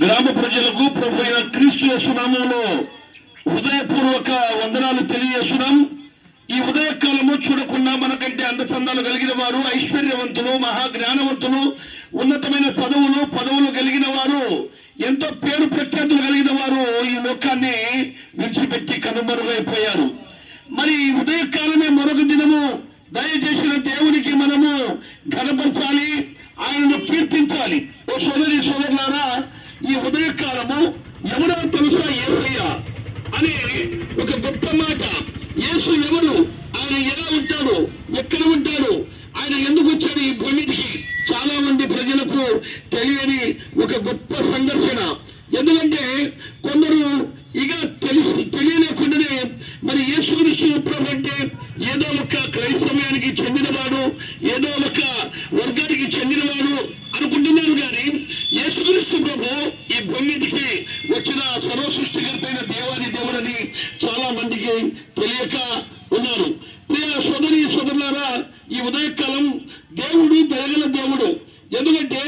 గ్రామ ప్రజలకు ప్రభు అయిన క్రీస్తు యేసునామంలో హృదయపూర్వక వందనాలు తెలియజేస్తున్నాం. ఈ ఉదయకాలము చూడకుండా మనకంటే అందచందాలు కలిగిన వారు ఐశ్వర్యవంతులు మహాజ్ఞానవంతులు ఉన్నతమైన చదువులు పదవులు కలిగిన వారు ఎంతో పేరు ప్రఖ్యాతులు కలిగిన వారు ఈ లోకాన్ని విడిచిపెట్టి కనుమరుగైపోయారు. మరి ఈ ఉదయకాలమే మరొక దినము దయచేసిన దేవునికి మనము ఘనపరచాలి ఆయనను కీర్తించాలి. ఓ సోదరి సోదరులారా ఈ ఉదయకాలము ఎవరో తెలుసా ఏసయ్య అనే ఒక గొప్ప మాట. యేసు ఎవరు? ఆయన ఎలా ఉంటాడు? ఎక్కడ ఉంటాడు? ఆయన ఎందుకు వచ్చాడు ఈ భూమికి? చాలా మంది ప్రజలకు తెలియని ఒక గొప్ప సంఘర్షణ. ఎందుకంటే కొందరు ఇక తెలిసి తెలియలేకుండానే మరి యేసుక్రీస్తు ప్రభు అంటే ఏదో ఒక క్రైస్తవ్యానికి చెందినవాడు ఏదో ఒక తెలియక ఉన్నారు. ప్రియ సోదరి సోదరులారా ఈ ఉదయకాలం దేవుడు దయగల దేవుడు. ఎందుకంటే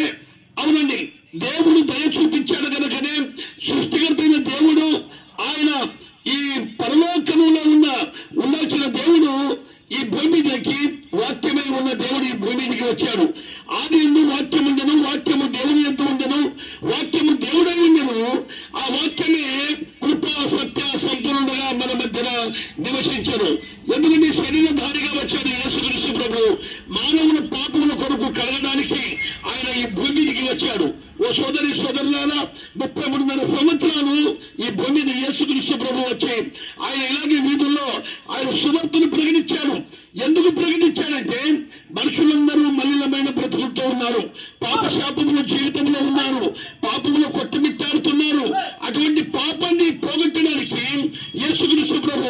అవునండి దేవుడు దయ చూపించాడు కనుకనే సృష్టికర్తైన దేవుడు ఆయన ఈ పరలోకములో ఉన్న ఉండాల్సిన దేవుడు ఈ భూమి మీదకి వాక్యమై ఉన్న దేవుడు ఈ భూమికి వచ్చాడు. ఆది ఎందు వాక్యం ఉండను వాక్యము దేవుని ఎంత ఉండను వాక్యము దేవుడై ఉండను. ఆ వాక్యమే నివసించను ఎందుకంటే శరీరధారిగా వచ్చాడు యేసుక్రీస్తు ప్రభు. మానవుల పాపముల కొరకు కలగడానికి ఆయన ఈ భూమి భూమికి వచ్చాడు. ఓ సోదరి సోదరులారా ముప్పై మూడున్నర సంవత్సరాలు ఈ భూమి మీద యేసుక్రీస్తు ప్రభు వచ్చి ఆయన ఇలాగే వీధుల్లో ఆయన సువార్తను ప్రకటించాడు. ఎందుకు ప్రకటించాడంటే మనుషులందరూ మలినమైన బ్రతుకులతో ఉన్నారు. పాప శాపముల జీవితంలో ఉన్నారు. పాపములు కొట్టుమిట్టాడుతున్నారు అటువంటి పాపాన్ని పోగొట్టడానికి యేసుక్రీస్తు ప్రభు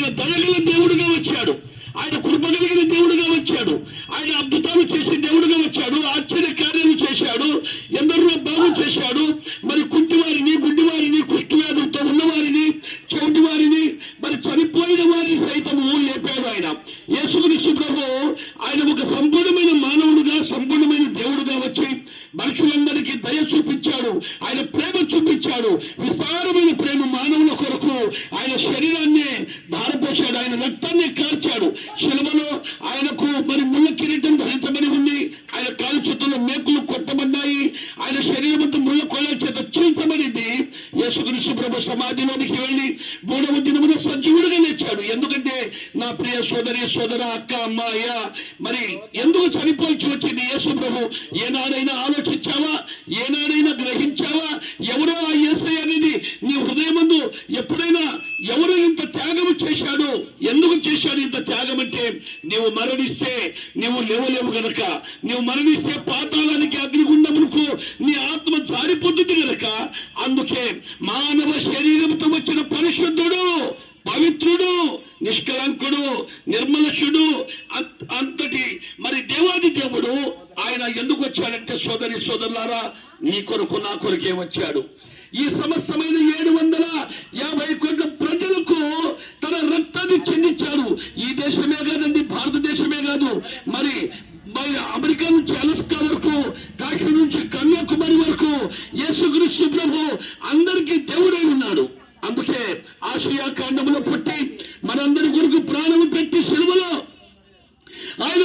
ఆయన దయగల దేవుడుగా వచ్చాడు. ఆయన కృప కలిగిన దేవుడుగా వచ్చాడు. ఆయన అద్భుతాలు చేసే దేవుడుగా వచ్చాడు. ఆశ్చర్య కార్యాలు చేశాడు. ఎందరో బాగు చేశాడు. మరి కుంటివారిని గుడ్డివారిని కుష్ఠవ్యాధులతో ఉన్నవారిని చెవిటి వారిని మరి చనిపోయిన వారిని సైతము లేపాడు ఆయన. యేసుక్రీస్తు ప్రభు ఆయన ఒక సంపూర్ణమైన మానవుడుగా సంపూర్ణమైన దేవుడుగా వచ్చి మనుషులందరికీ దయ చూపించాడు. ఆయన ప్రేమ చూపించాడు. విస్తారమైన ప్రేమ మానవుల కొరకు ఆయన శరీరాన్ని ధారపోశాడు. ఆయన రక్తాన్ని కార్చాడు. శిలవలో ఆయనకు నా ప్రియ సోదరి సోదర అక్క అమ్మ అయ్య మరి ఎందుకు చనిపోయి వచ్చింది యేసు ప్రభు? ఏనాడైనా ఆలోచించావా? ఏనాడైనా గ్రహించావా? ఎవరో ఆ ఏసై అనేది నీ హృదయమందు ఎప్పుడైనా ఎవరు ఇంత త్యాగము చేశాడు? ఎందుకు చేశాడు ఇంత త్యాగం అంటే నీవు మరణిస్తే నీవు లేవలేవు గనక నీవు మరణిస్తే పాతాళానికి అగ్నిగుండమునకు నీ ఆత్మ జారిపోతుంది గనక అందుకే మానవ శరీరంతో వచ్చిన పరిశుద్ధుడు పవిత్రుడు నిష్కలంకుడు నిర్మలషుడు అంత- అంతటి మరి దేవాది దేవుడు ఆయన ఎందుకు వచ్చాడంటే సోదరి సోదరులారా నీ కొరకు నా కొరకే వచ్చాడు. ఈ సమస్తమైన ఏడు వందల యాభై కోట్ల ప్రజలకు తన రక్తాన్ని చెందించాడు ఈ దేశమే కాదండి భారతదేశమే కాదు. మరి మరి అమెరికా నుంచి అలస్కా వరకు కాశ్మీర్ నుంచి కన్యాకుమారి వరకు యేసుక్రీస్తు ప్రభు అందరికీ దేవుడై ఉన్నాడు. అందుకే ఆసియా ఖండంలో పుట్టి మనందరి కొరకు ప్రాణం పెట్టి సిలువలో ఆయన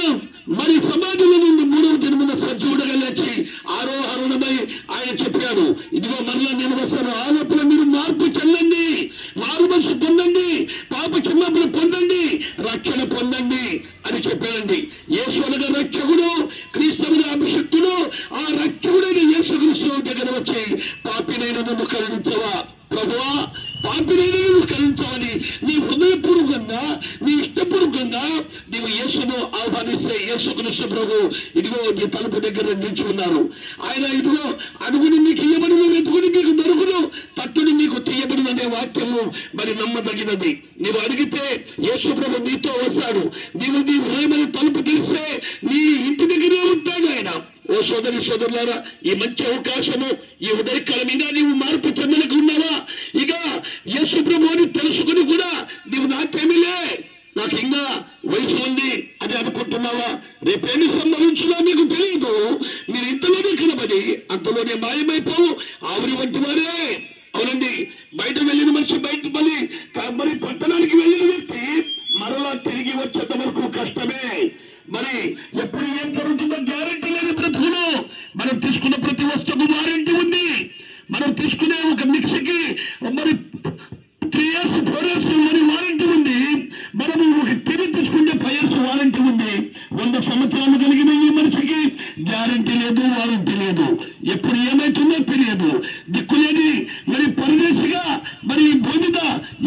మరి సమాధిలో నుండి మూడవ దినమున సజీవుడుగా లేచి ఆరోహరణమై ఆయన చెప్పాడు ఇదిగో మరలా నేను వస్తాను. ఆ మీరు మార్పు చెల్లండి మారు మనసు పొందండి పాప క్షమాపణ పొందండి రక్షణ పొందండి అని చెప్పాడండి. యేసునగా రక్షకుడు క్రీస్తువుగా అభిషక్తుడు ఆ రక్షకుడైన యేసుక్రీస్తు దగ్గర వచ్చి పాపినైన నన్ను కరుణించవా? ప్రభువా పాపినైన నిష్కరించమని నీ హృదయపూర్వకంగా నీ ఇష్టపూర్వకంగా నీవు యేసును ఆహ్వానిస్తే యేసుక్రీస్తు ప్రభు ఇదిగో నీ తలుపు దగ్గర నిలిచి ఉన్నారు. ఆయన ఇదిగో అడుగుని మీకు ఇయ్యబడిన వెతుకుని మీకు దొరుకును తట్టుని మీకు తీయబడిన అనే వాక్యము మరి నమ్మదగినది. నీవు అడిగితే యేసు ప్రభు నీతో వస్తాడు. నీవు నీ హృదయమైన తలుపు తెరిస్తే నీ ఇంటి దగ్గరే ఉంటాడు ఆయన. ఓ సోదరి సోదరులారా ఈ మంచి అవకాశము ఈ ఉదయకాలం మీద నీవు మార్పు చెందనకు ఉన్నావా? ఇక యేసు ప్రభు అని తెలుసుకుని కూడా నీవు నాకేమీలే. నాకు ఇంకా వయసు ఉంది అని అనుకుంటున్నావా? రేపేమి సంభవించినా మీకు తెలియదు మీరు ఇంతలోనే కనబడి అంతలోనే మాయమైపోవు. ఆవిరి వంటి వారే. అవునండి బయట వెళ్ళిన మనిషి బయట మళ్ళీ మరి పట్టణ ఇయర్స్ ఫోర్ మరి వారంటీ ఉంది. మనము ఒక టీవీ తీసుకుంటే వారంటీ ఉంది. వంద సంవత్సరాలు కలిగిన ఈ మనిషికి గ్యారంటీ లేదు వారంటీ లేదు. ఎప్పుడు ఏమైతుందో తెలియదు. దిక్కులేని మరి పరదేశిగా మరి ఈ భూమి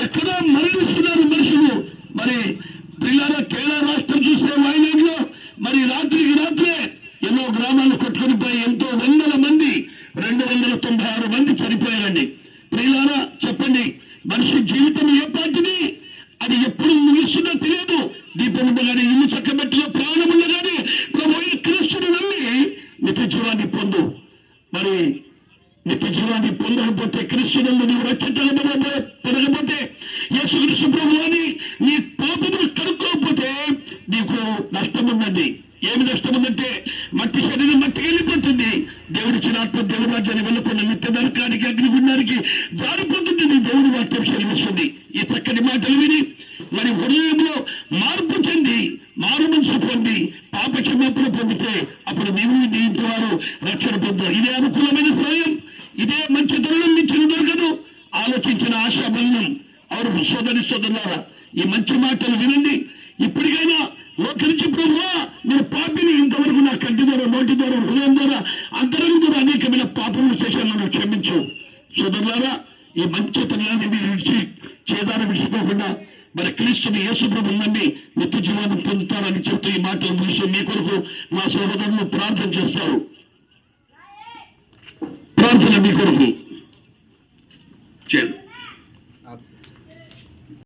ఎక్కడో మరణిస్తున్నారు మనుషులు. మరి పిల్లల కేరళ రాష్ట్రం చూస్తే వాయినాడులో మరి రాత్రికి రాత్రే ఎన్నో గ్రామాలు కొట్టుకుని పోయి ఎంతో వందల మంది రెండు వందల తొంభై ఆరు మంది చనిపోయారండి. ప్రియులారా చెప్పండి. మనిషి జీవితం ఏ అది ఎప్పుడు ముగిస్తుందో తెలియదు. దీపం ఉండగానే ఇల్లు చక్కబెట్టిలో ప్రాణం ఉండగానే ప్రభు క్రీస్తుని నమ్మి నిత్య జీవాన్ని పొందు. మరి నిత్య జీవాన్ని పొందకపోతే క్రీస్తునందు నీవు రక్షించబడ పొందకపోతే యేసుక్రీస్తు ప్రభు అని నీ పాపములు కనుక్కోకపోతే నీకు నష్టం ఏమి నష్టం ఉందంటే మట్టి శరీరం మట్టి వెళ్ళిపోతుంది. దేవుడిచ్చిన ఆత్మ దేవుడు రాజ్యాన్ని వెళ్ళకుండా నిత్య నరకానికి అగ్నిగుండానికి జారిపోతుంది. నీ దేవుడి వాక్యం సెలవిస్తుంది ఈ చక్కని మాటలు విని మరి హృదయంలో మార్పు చెంది మారు మనసు పొంది పాప క్షమాపణ పొందితే అప్పుడు నీవు నీ ఇంటి వారు రక్షణ పొందారు ఇదే అనుకూలమైన సమయం. ఇదే మంచి తరుణం మించిన దొరకదు ఆలోచించిన ఆశా బలం అవరు సోదరి సోదరులారా ఈ మంచి మాటలు వినండి. ఇప్పటికైనా లోకరించి ప్రభువా నేను పాపిని ఇంతవరకు నా కంటి ద్వారా నోటి ద్వారా హృదయం ద్వారా అంతరం ద్వారా అనేకమైన పాపములు చేశాను నన్ను క్షమించు. సోదరులారా ఈ మంచి తరుణాన్ని మీరు విడిచి చేదాన్ని విడిచిపోకుండా మరి క్రీస్తుని యేసు ప్రభు నమ్మి నిత్య జీవాన్ని పొందుతారని చెప్తూ ఈ మాటలు ముగిసి మీ కొరకు మా సోదరులను ప్రార్థన చేస్తారు. ప్రార్థన మీ కొరకు. చేయండి.